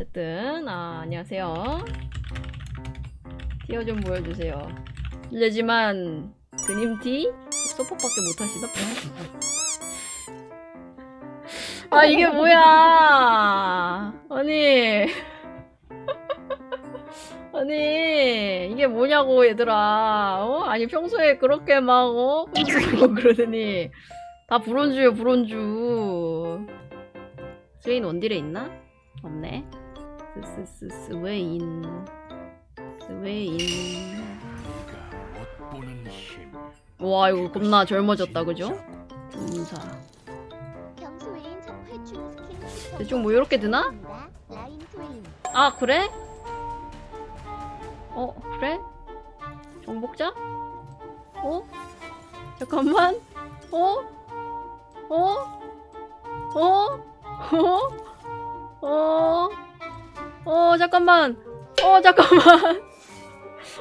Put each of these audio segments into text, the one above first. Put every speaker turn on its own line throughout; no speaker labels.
어쨌든 아 안녕하세요. 티어 좀 보여주세요. 실례지만 그님티 서포트밖에 못하시나? 아 이게 뭐야? 아니 아니 이게 뭐냐고 얘들아? 어? 아니 평소에 그렇게 막 어? 훔치고 그러더니 다 브론즈요 브론즈. 스웨인 원딜에 있나? 없네. 스웨인 스웨인. 와 이거 겁나 젊어졌다 그죠?
스킨
대충 뭐 이렇게 드나? 아 그래? 어 그래? 정복자? 어? 잠깐만 어? 어? 어? 어? 어? 어 잠깐만. 어 잠깐만.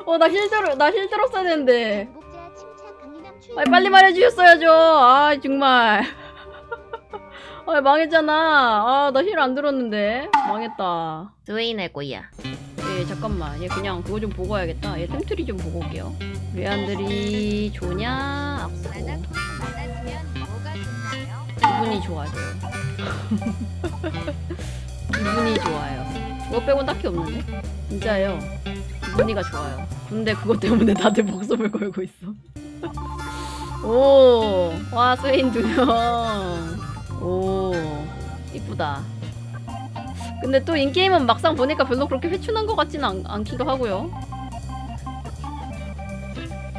어나힐 들어 나힐 들었어야 되는데. 아 빨리 말해주셨어야죠. 아 정말. 아 망했잖아. 아나 힐 안 들었는데. 망했다. 스웨인의 거야. 예 잠깐만. 얘 그냥 그거 좀 보고 와야겠다. 얘 템트리 좀 보고 올게요. 레안들이 좋냐?
좋나요?
기분이 좋아져요. 기분이 좋아요 그거 빼곤 딱히 없는데 진짜예요 기분이가 좋아요 근데 그것 때문에 다들 목숨을 걸고 있어 오, 와, 스웨인 두 명. 오, 이쁘다. 근데 또 인게임은 막상 보니까 별로 그렇게 회춘한 것 같지는 않, 않기도 하고요.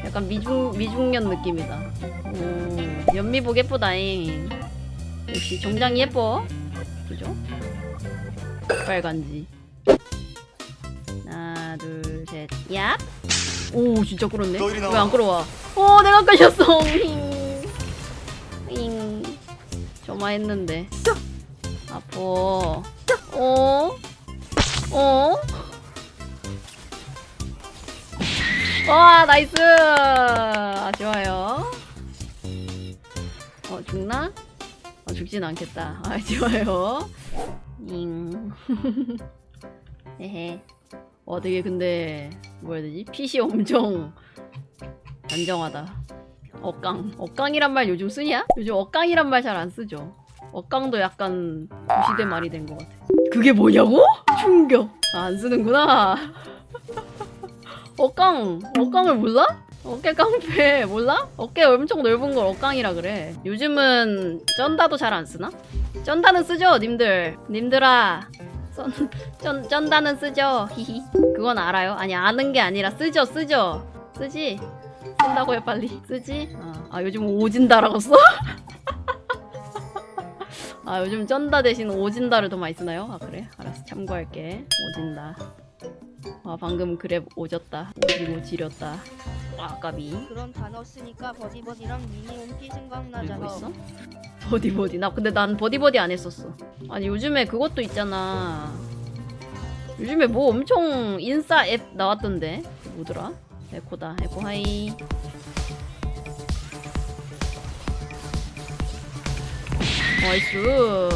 약간 미중, 미중년 느낌이다. 오, 연미복 예쁘다잉. 역시 정장이 예뻐. 그죠? 빨간지. 둘, 셋, 얍! 오, 진짜 끌었네?
너희리 나와.
왜 안 끌어와? 어, 내가 끌렸어. 윙. 윙. 저마했는데. 아파. 어? 어? 와, 나이스. 아쉬워요. 어, 죽나? 어, 죽진 않겠다. 아, 좋아요. 잉. 헤헤. 와, 되게 근데, 뭐라 해야 되지? 핏이 엄청 단정하다. 억강. 억강이란 말 요즘 쓰냐? 요즘 억강이란 말 잘 안 쓰죠. 억강도 약간 도시대 말이 된 것 같아. 그게 뭐냐고? 충격. 아, 안 쓰는구나. 억강. 억강을 몰라? 어깨 깡패 몰라? 어깨 엄청 넓은 걸 억강이라 그래. 요즘은 쩐다도 잘 안 쓰나? 쩐다는 쓰죠, 님들. 님들아. 쩐, 쩐, 쩐다는 쓰죠. 히히. 그건 알아요? 아니, 아는 게 아니라 쓰죠, 쓰죠. 쓰지? 쓴다고 해, 빨리. 쓰지? 아, 아 요즘 오진다라고 써? 아, 요즘 쩐다 대신 오진다를 더 많이 쓰나요? 아, 그래? 알았어. 참고할게. 오진다. 아, 방금 그래 오졌다. 오지고 지렸다. 아, 까비.
그런 단어 쓰니까 버디버디랑 미니홈피 생각나잖아.
있어? 버디버디. 나 근데 난 버디버디 안 했었어. 아니 요즘에 그것도 있잖아. 요즘에 뭐 엄청 인싸 앱 나왔던데. 뭐더라? 에코다. 에코 하이. 나이스.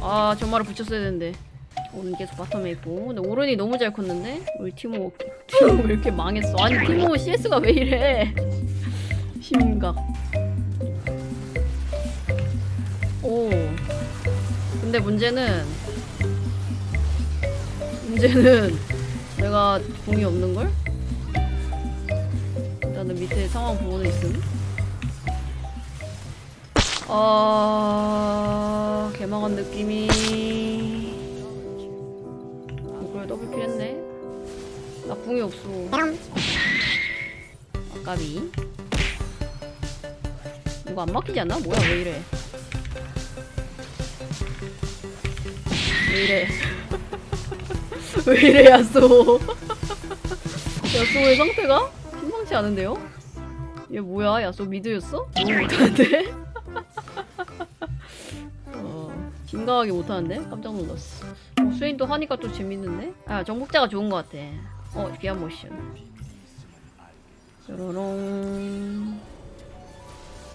아 정말을 붙였어야 되는데. 오른 계속 바텀에 있고. 근데 오른이 너무 잘 컸는데? 우리 티모 티모 왜 이렇게 망했어? 아니 티모 CS가 왜 이래? 심각. 오. 근데 문제는 문제는 내가 공이 없는 걸? 일단은 밑에 상황 보고는 있음. 아 개망한 느낌이. 더블킬 했네. 나 궁이 없어. 아까비. 이거 안 막히지 않나? 뭐야 왜 이래? 왜 이래? 왜 이래 야쏘? 야쏘의 상태가 심상치 않은데요? 얘 뭐야? 야쏘 미드였어? 너무 못하는데? 심각하게 못하는데? 깜짝 놀랐어. 어, 스웨인도 하니까 또 재밌는데? 아 정복자가 좋은 것 같아. 어 기아 모션. 뾰로롱.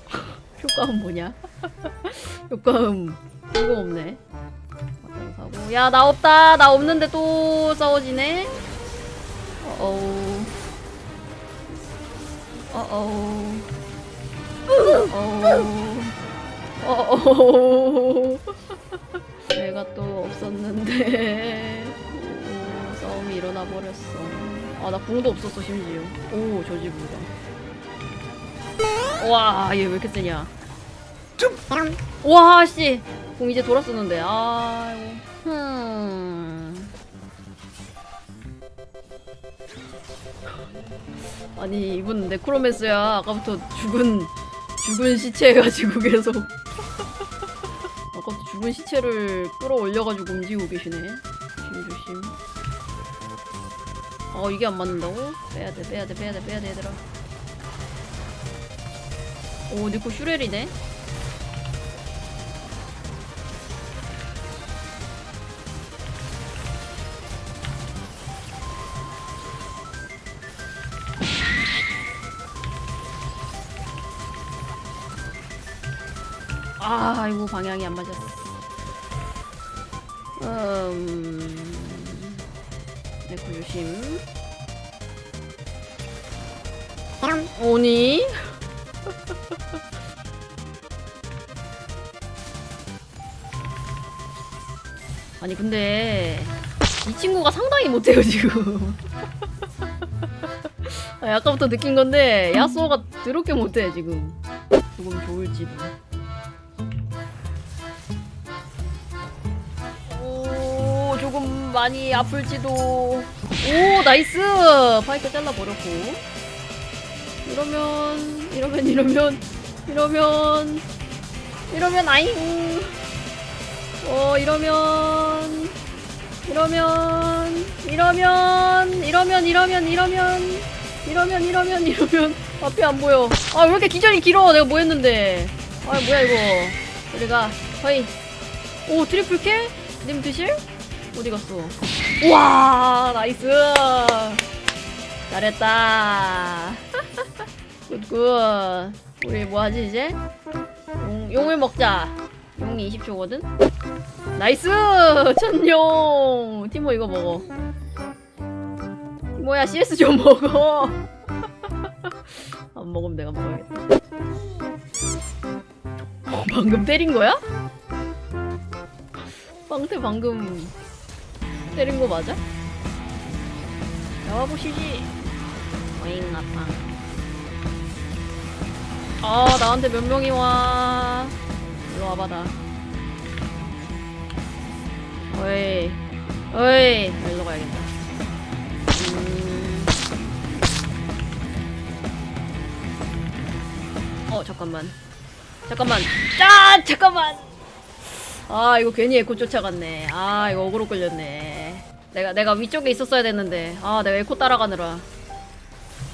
효과음 뭐냐? 효과음 뜬금없네. 왔다 야나 없다 나 없는데 또 싸워지네 어어 어어 어어 어어 내가 또 없었는데 오, 싸움이 일어나 버렸어 아 나 궁도 없었어 심지어 오 저지부다 와 얘 왜 이렇게 세냐 와, 씨. 공 이제 돌았었는데. 아이고. 흠. 아니, 이분 네크로맨스야. 아까부터 죽은, 죽은 시체 해가지고 계속. 아까부터 죽은 시체를 끌어올려가지고 움직이고 계시네. 조심, 조심. 어, 이게 안 맞는다고? 빼야돼, 빼야돼, 빼야돼, 빼야돼, 얘들아. 오, 니코 슈렐이네? 아, 아이고 방향이 안 맞았어. 음, 네코 조심. 오니? 아니 근데 이 친구가 상당히 못해요 지금. 아, 아까부터 느낀 건데 야스오가 더럽게 못해 지금. 조금 좋을지도. 많이 아플지도 오 나이스 파이크 잘라버렸고 이러면 이러면 이러면 이러면 이러면 아잉 어 이러면 이러면 이러면 이러면 이러면 이러면 이러면 이러면 이러면 앞이 안 보여 아 왜 이렇게 기절이 길어 내가 뭐 했는데 아 뭐야 이거 우리가 거의 오 트리플 킬? 님 드실? 어디 갔어? 우와 나이스. 잘했다. 굿굿. 우리 뭐하지 이제? 용, 용을 먹자. 용이 20초거든? 나이스! 천용! 티모 이거 먹어. 티모야 CS 좀 먹어. 안 먹으면 내가 먹어야겠다. 어, 방금 때린 거야? 빵태 방금 때린 거 맞아? 나와보시지. 어잉 아팡. 아 나한테 몇 명이 와. 일로 와봐 나. 어이, 어이, 일로 가야겠다. 음. 어 잠깐만. 잠깐만. 짜 잠깐만. 아 이거 괜히 에코 쫓아갔네 아 이거 어그로 끌렸네 내가 내가 위쪽에 있었어야 됐는데. 아 내가 에코 따라가느라.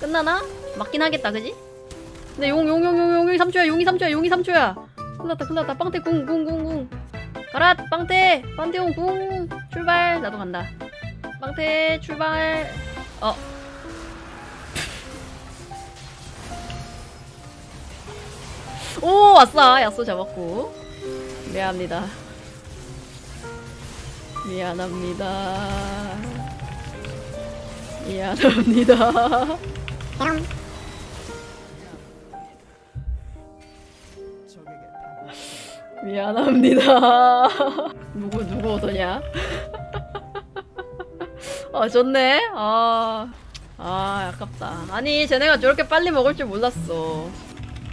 끝나나? 맞긴 하겠다 그지? 근데 용 용 용 용 용이 3초야 용이 3초야 용이 3초야. 큰일났다 큰일났다. 빵태 궁궁궁궁. 가라 빵태. 빵태용 궁. 출발. 나도 간다. 빵태 출발. 어. 오 왔어. 야쏘 잡았고. 미안합니다 미안합니다. 미안합니다. 미안합니다. 누구 누구 오더냐? 아 좋네. 아. 아 아깝다. 아니 쟤네가 저렇게 빨리 먹을 줄 몰랐어.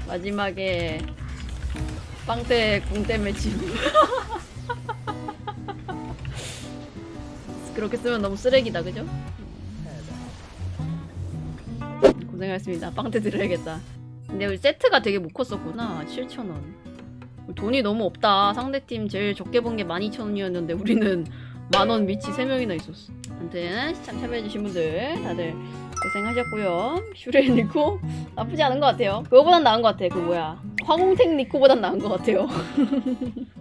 마지막에 빵대 궁 때문에 지금. 그렇게 쓰면 너무 쓰레기다, 그죠? 고생하셨습니다. 빵태 드려야겠다. 근데 우리 세트가 되게 못 컸었구나. 7,000원. 돈이 너무 없다. 상대팀 제일 적게 번게 12,000원이었는데 우리는 만원 미치 3명이나 있었어. 아무튼 시참 참여해주신 분들 다들 고생하셨고요. 슈레 니코 나쁘지 않은 것 같아요. 그거보단 나은 것 같아. 그 뭐야. 화공택 니코보단 나은 것 같아요.